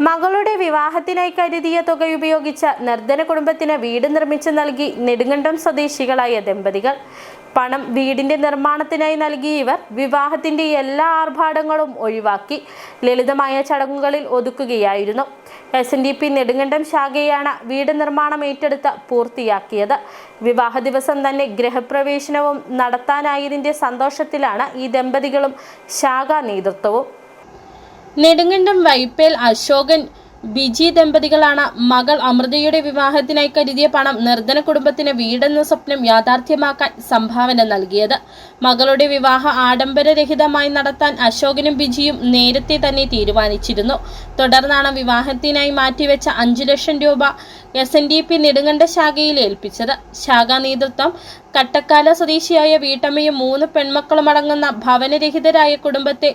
മകളുടെ വിവാഹത്തിനായി കരുതിയ തുക ഉപയോഗിച്ച നിർധന കുടുംബത്തിന് വീട് നിർമ്മിച്ചു നൽകി നെടുങ്കണ്ടം സ്വദേശികളായ ദമ്പതികൾ. പണം വീടിന്റെ നിർമ്മാണത്തിനായി നൽകിയ ഇവർ വിവാഹത്തിന്റെ എല്ലാ ആർഭാടങ്ങളും ഒഴിവാക്കി ലളിതമായ ചടങ്ങുകളിൽ ഒതുക്കുകയായിരുന്നു. S N D P Nedumkandam ശാഖയാണ് വീട് നിർമ്മാണം ഏറ്റെടുത്ത് പൂർത്തിയാക്കിയത്. വിവാഹ ദിവസം തന്നെ ഗൃഹപ്രവേശനവും നടത്താനായതിന്റെ സന്തോഷത്തിലാണ് ഈ ദമ്പതികളും ശാഖാ നേതൃത്വവും. നെടുങ്കണ്ടം വൈപ്പേൽ അശോകൻ ബിജി ദമ്പതികളാണ് മകൾ അമൃതയുടെ വിവാഹത്തിനായി കരുതിയ പണം നിർധന കുടുംബത്തിന് വീടെന്ന സ്വപ്നം യാഥാർത്ഥ്യമാക്കാൻ സംഭാവന നൽകിയത്. മകളുടെ വിവാഹ ആഡംബരരഹിതമായി നടത്താൻ അശോകനും ബിജിയും നേരത്തെ തന്നെ തീരുമാനിച്ചിരുന്നു. തുടർന്നാണ് വിവാഹത്തിനായി മാറ്റിവെച്ച അഞ്ചു ലക്ഷം രൂപ S N D P Nedumkandam ശാഖയിൽ ഏൽപ്പിച്ചത്. ശാഖാ നേതൃത്വം കട്ടക്കാല സ്വദേശിയായ വീട്ടമ്മയും മൂന്ന് പെൺമക്കളും അടങ്ങുന്ന ഭവനരഹിതരായ കുടുംബത്തെ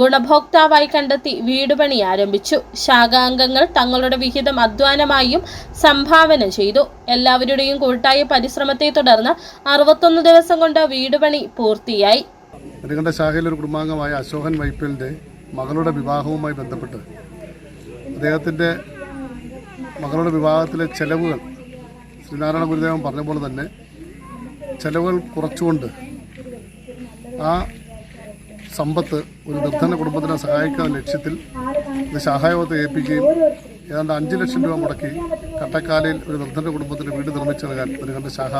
ഗുണഭോക്താവായി കണ്ടെത്തി വീടുപണി ആരംഭിച്ചു. ശാഖാംഗങ്ങൾ തങ്ങളുടെ വിഹിതം അധ്വാനമായും സംഭാവന ചെയ്തു. എല്ലാവരുടെയും കൂട്ടായ പരിശ്രമത്തെ തുടർന്ന് അറുപത്തൊന്ന് ദിവസം കൊണ്ട് വീടുപണി പൂർത്തിയായി. ഒരു കുടുംബാംഗമായ അശോകൻ വൈപ്പലിന്റെ മകളുടെ വിവാഹവുമായി ബന്ധപ്പെട്ട് അദ്ദേഹത്തിന്റെ മകളുടെ വിവാഹത്തിലെ ചെലവുകൾ ശ്രീനാരായണ ഗുരുദേവൻ പറഞ്ഞ പോലെ തന്നെ ചെലവുകൾ കുറച്ചുകൊണ്ട് ആ സമ്പത്ത് ഒരു നിർദ്ധന കുടുംബത്തിനെ സഹായിക്കുന്ന ലക്ഷ്യത്തിൽ ഇത് സഹായവത്തെ ഏൽപ്പിക്കുകയും ഏതാണ്ട് അഞ്ച് ലക്ഷം രൂപ മുടക്കി കട്ടക്കാലയിൽ ഒരു നിർദ്ധന കുടുംബത്തിന് വീട് നിർമ്മിച്ചു നൽകാൻ കണ്ട് ശാഖ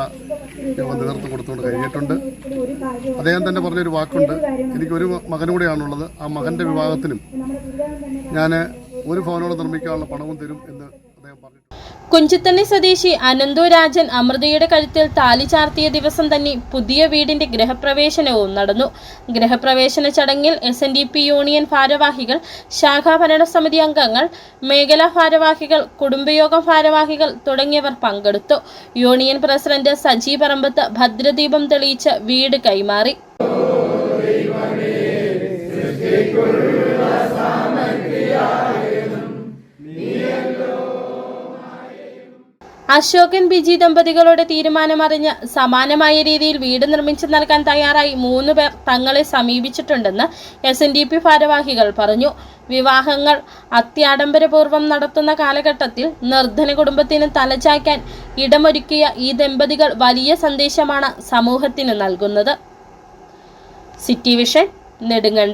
യോഗം നേതൃത്വം കൊടുത്തുകൊണ്ട് കഴിഞ്ഞിട്ടുണ്ട്. അദ്ദേഹം തന്നെ പറഞ്ഞൊരു വാക്കുണ്ട്. എനിക്കൊരു മകൻ കൂടെയാണുള്ളത് ആ മകന്റെ വിവാഹത്തിനും ഞാൻ ഒരു ഭവനോട് നിർമ്മിക്കാനുള്ള പണവും തരും എന്ന് അദ്ദേഹം പറഞ്ഞിട്ടുണ്ട് കുഞ്ചിത്തണ്ണി സ്വദേശി അനന്തു രാജൻ അമൃതയുടെ കഴുത്തിൽ താലി ചാർത്തിയ ദിവസം തന്നെ പുതിയ വീടിന്റെ ഗ്രഹപ്രവേശനവും നടന്നു ഗ്രഹപ്രവേശന ചടങ്ങിൽ S N D P union ഭാരവാഹികൾ ശാഖാ ഭരണസമിതി അംഗങ്ങൾ മേഖലാ ഭാരവാഹികൾ കുടുംബയോഗം ഭാരവാഹികൾ തുടങ്ങിയവർ പങ്കെടുത്തു യൂണിയൻ പ്രസിഡന്റ് സജി പറമ്പത്ത് ഭദ്രദീപം തെളിയിച്ച് വീട് കൈമാറി അശോകൻ ബിജി ദമ്പതികളുടെ തീരുമാനം തീരുമാനമറിഞ്ഞ് സമാനമായ രീതിയിൽ വീട് നിർമ്മിച്ചു നൽകാൻ തയ്യാറായി മൂന്ന് പേർ തങ്ങളെ സമീപിച്ചിട്ടുണ്ടെന്ന് എസ് എൻ ഡി പി ഭാരവാഹികൾ പറഞ്ഞു. വിവാഹങ്ങൾ അത്യാഡംബരപൂർവം നടത്തുന്ന കാലഘട്ടത്തിൽ നിർധന കുടുംബത്തിന് തലചായ്ക്കാൻ ഇടമൊരുക്കിയ ഈ ദമ്പതികൾ വലിയ സന്ദേശമാണ് സമൂഹത്തിന് നൽകുന്നത്. City vision Nedumkandam.